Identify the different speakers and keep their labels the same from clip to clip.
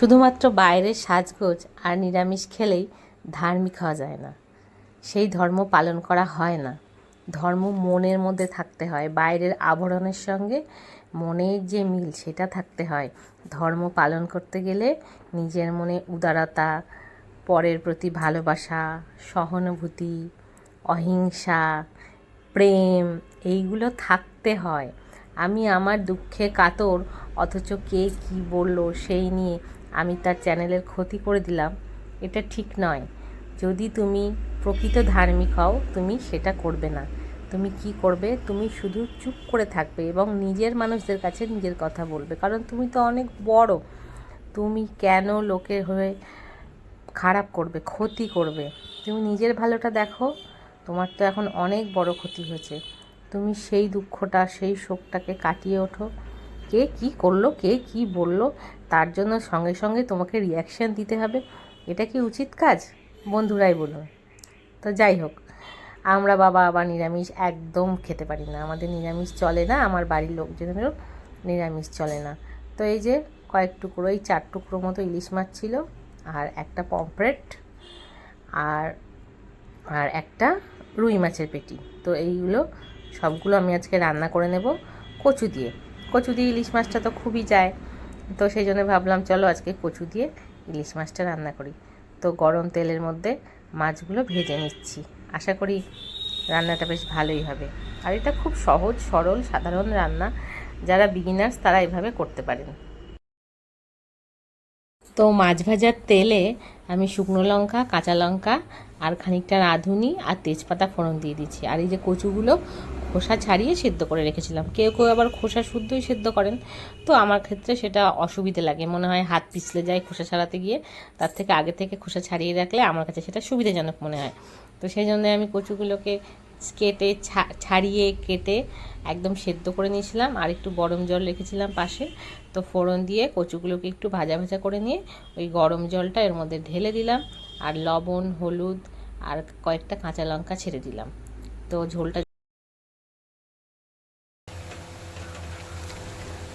Speaker 1: শুধুমাত্র বাইরের সাজগোজ আর নিরামিষ খেলেই ধার্মিক হওয়া যায় না। সেই ধর্ম পালন করা হয় না। ধর্ম মনের মধ্যে থাকতে হয়। বাইরের আবরণের সঙ্গে মনের যে মিল, সেটা থাকতে হয়। ধর্ম পালন করতে গেলে নিজের মনে উদারতা, পরের প্রতি ভালোবাসা, সহানুভূতি, অহিংসা, প্রেম, এইগুলো থাকতে হয়। আমি আমার দুঃখে কাতর, অথচ কে কী বলল সেই নিয়ে আমি তার চ্যানেলের ক্ষতি করে দিলাম, এটা ঠিক নয়। যদি তুমি প্রকৃত ধার্মিক হও, তুমি সেটা করবে না। তুমি কি করবে? তুমি শুধু চুপ করে থাকবে এবং নিজের মানুষদের কাছে নিজের কথা বলবে। কারণ তুমি তো অনেক বড়। তুমি কেন লোকের হয়ে খারাপ করবে, ক্ষতি করবে? তুমি নিজের ভালোটা দেখো। তোমার তো এখন অনেক বড় ক্ষতি হয়েছে। তুমি সেই দুঃখটা, সেই শোকটাকে কাটিয়ে ওঠো। কে কি করল, কে কি বলল, তার জন্য সঙ্গে সঙ্গে তোমাকে রিয়াকশান দিতে হবে। এটা কি উচিত কাজ? বন্ধুরাই বলুন। তো যাই হোক, আমরা বাবা আবার নিরামিষ একদম খেতে পারি না। আমাদের নিরামিষ চলে না, আমার বাড়ির লোকজনেরও নিরামিষ চলে না। তো এই যে কয়েক টুকরো, এই চার টুকরো মতো ইলিশ মাছ ছিল, আর একটা পমফ্রেট, আর আর একটা রুই মাছের পেটি। তো এইগুলো সবগুলো আমি আজকে রান্না করে নেব কচু দিয়ে। কচু দিয়ে ইলিশ মাছটা তো খুবই যায়। তো সেই জন্য ভাবলাম, চলো আজকে কচু দিয়ে ইলিশ মাছটা রান্না করি। তো গরম তেলের মধ্যে মাছগুলো ভেজে নিচ্ছি। আশা করি রান্নাটা বেশ ভালোই হবে। আর এটা খুব সহজ, সরল, সাধারণ রান্না। যারা বিগিনার্স তারা এভাবে করতে পারেন। তো মাছ ভাজার তেলে আমি শুকনো লঙ্কা, কাঁচা লঙ্কা আর খানিকটা রাঁধুনি আর তেজপাতা ফোড়ন দিয়ে দিচ্ছি। আর এই যে কচুগুলো খোসা ছাড়িয়ে সেদ্ধ করে রেখেছিলাম। কেউ কেউ আবার খোসা শুদ্ধই সেদ্ধ করেন। তো আমার ক্ষেত্রে সেটা অসুবিধে লাগে। মনে হয় হাত পিছলে যায় খোসা ছাড়াতে গিয়ে। তার থেকে আগে থেকে খোসা ছাড়িয়ে রাখলে আমার কাছে সেটা সুবিধাজনক মনে হয়। তো সেই জন্য আমি কচুগুলোকে কেটে ছাড়িয়ে কেটে একদম সেদ্ধ করে নিয়েছিলাম। আর একটু গরম জল রেখেছিলাম পাশে। তো ফোড়ন দিয়ে কচুগুলোকে একটু ভাজা ভাজা করে নিয়ে ওই গরম জলটা এর মধ্যে ঢেলে দিলাম। আর লবণ, হলুদ আর কয়েকটা কাঁচা লঙ্কা ছেড়ে দিলাম। তো ঝোলটা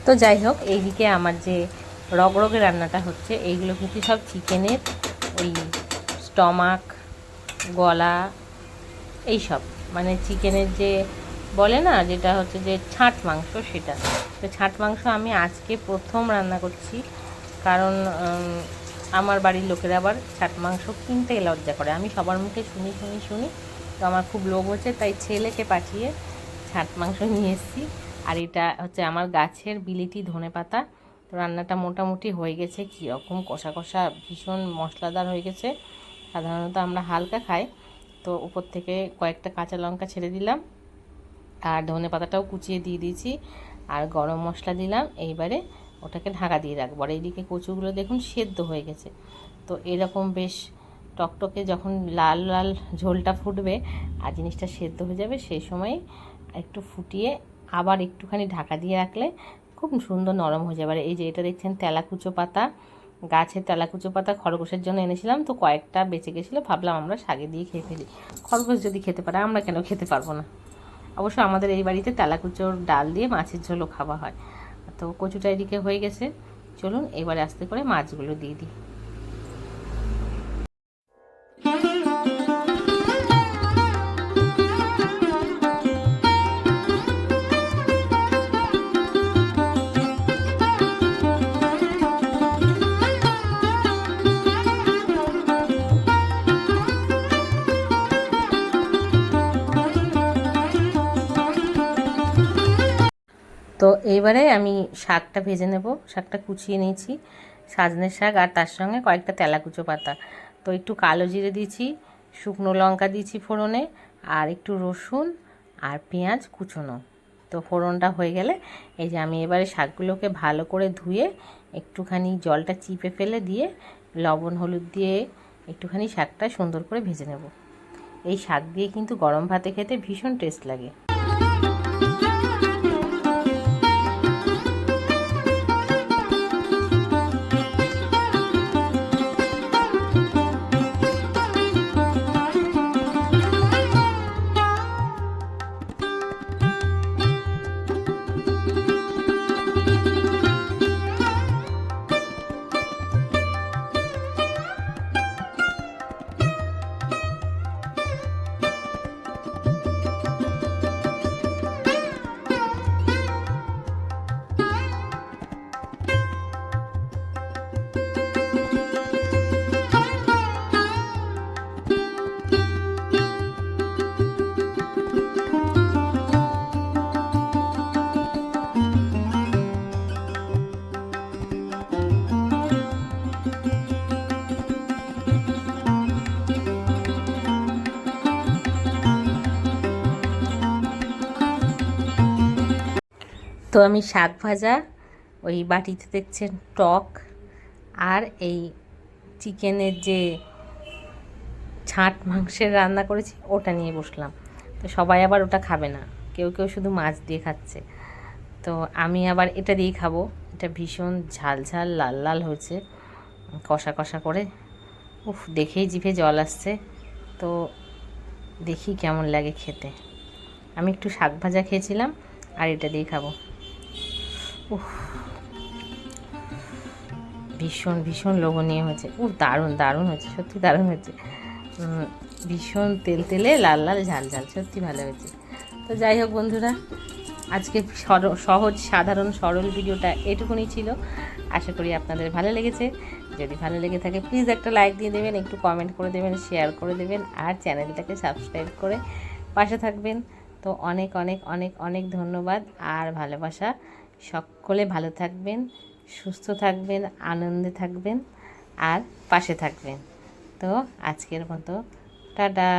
Speaker 1: তো যাই হোক, এইদিকে আমার যে রগরগে রান্নাটা হচ্ছে, এইগুলো কিন্তু সব চিকেনের ওই স্টমাক, গলা এইসব মানে চিকেনের যে বলে না, যেটা হচ্ছে যে ছাঁট মাংস, সেটা। তো ছাঁট মাংস আমি আজকে প্রথম রান্না করছি, কারণ আমার বাড়ির লোকেরা আবার ছাট মাংস কিনতে লজ্জা করে। আমি সবার মুখে শুনি শুনি শুনি, তো আমার খুব লোভ হচ্ছে, তাই ছেলেকে পাঠিয়ে ছাট মাংস নিয়ে এসেছি। আর এটা হচ্ছে আমার গাছের বিলিতি ধনে পাতা তো রান্নাটা মোটামুটি হয়ে গেছে, কীরকম কষা কষা ভীষণ মশলাদার হয়ে গেছে। সাধারণত আমরা হালকা খাই, তো উপর থেকে কয়েকটা কাঁচা লঙ্কা ছেড়ে দিলাম। আর ধনে পাতাটাও কুচিয়ে দিয়ে দিয়েছি, আর গরম মশলা দিলাম। এইবারে ওটাকে ঢাকা দিয়ে রাখব। আর এইদিকে কচুগুলো দেখুন সেদ্ধ হয়ে গেছে। তো এরকম বেশ টকটকে যখন লাল লাল ঝোলটা ফুটবে আর জিনিসটা সেদ্ধ হয়ে যাবে, সেই সময় একটু ফুটিয়ে আবার একটুখানি ঢাকা দিয়ে রাখলে খুব সুন্দর নরম হয়ে যাবে। এই যে এটা দেখছেন তেলাকুচো পাতা, গাছের তেলাকুচো পাতা খরগোশের জন্য এনেছিলাম, তো কয়েকটা বেঁচে গেছিল, ভাবলাম আমরা শাগে দিয়ে খেয়ে ফেলি। খরগোশ যদি খেতে পারে, আমরা কেন খেতে পারব না? অবশ্য আমাদের এই বাড়িতে তেলাকুচোর ডাল দিয়ে মাছের ঝোলও খাওয়া হয়। তো কচুটা এদিকে হয়ে গেছে। চলুন এবারে আস্তে করে মাছগুলো দিয়ে দিই। তো এইবারে আমি শাকটা ভেজে নেব। শাকটা কুচিয়ে নিয়েছি, সাজনের শাক আর তার সঙ্গে কয়েকটা তেলাকুচো পাতা। তো একটু কালো জিরে দিয়েছি, শুকনো লঙ্কা দিয়েছি ফোড়নে, আর একটু রসুন আর পেঁয়াজ কুচোনো। তো ফোড়নটা হয়ে গেলে এই যে আমি এবারে শাকগুলোকে ভালো করে ধুয়ে একটুখানি জলটা চিপে ফেলে দিয়ে লবণ, হলুদ দিয়ে একটুখানি শাকটা সুন্দর করে ভেজে নেব। এই শাক দিয়ে কিন্তু গরম ভাতে খেতে ভীষণ টেস্ট লাগে। তো আমি শাক ভাজা, ওই বাটিতে দেখছেন টক আর এই চিকেনের যে ছাঁট মাংসের রান্না করেছি, ওটা নিয়ে বসলাম। তো সবাই আবার ওটা খাবে না, কেউ কেউ শুধু মাছ দিয়ে খাচ্ছে। তো আমি আবার এটা দিয়েই খাব, এটা ভীষণ ঝাল ঝাল, লাল লাল হয়েছে, কষা কষা করে। উফ, দেখেই জিভে জল আসছে। তো দেখি কেমন লাগে খেতে। আমি একটু শাক ভাজা খেয়েছিলাম আর এটা দিয়ে খাব। ভীষণ ভীষণ লোভনীয় হয়েছে। উফ, দারুণ দারুণ হয়েছে, সত্যি দারুণ হয়েছে। ভীষণ তেল তেলে লাল লাল ঝাল ঝাল, সত্যি ভালো হয়েছে। তো যাই হোক বন্ধুরা, আজকে সহজ, সাধারণ, সরল ভিডিওটা এটুকুনি ছিল। আশা করি আপনাদের ভালো লেগেছে। যদি ভালো লেগে থাকে প্লিজ একটা লাইক দিয়ে দেবেন, একটু কমেন্ট করে দেবেন শেয়ার করে দেবেন, আর চ্যানেলটাকে সাবস্ক্রাইব করে পাশে থাকবেন। তো অনেক অনেক অনেক অনেক ধন্যবাদ আর ভালোবাসা। সকলে ভালো থাকবেন সুস্থ থাকবেন আনন্দে থাকবেন আর পাশে থাকবেন। তো আজকের মতো টাটা।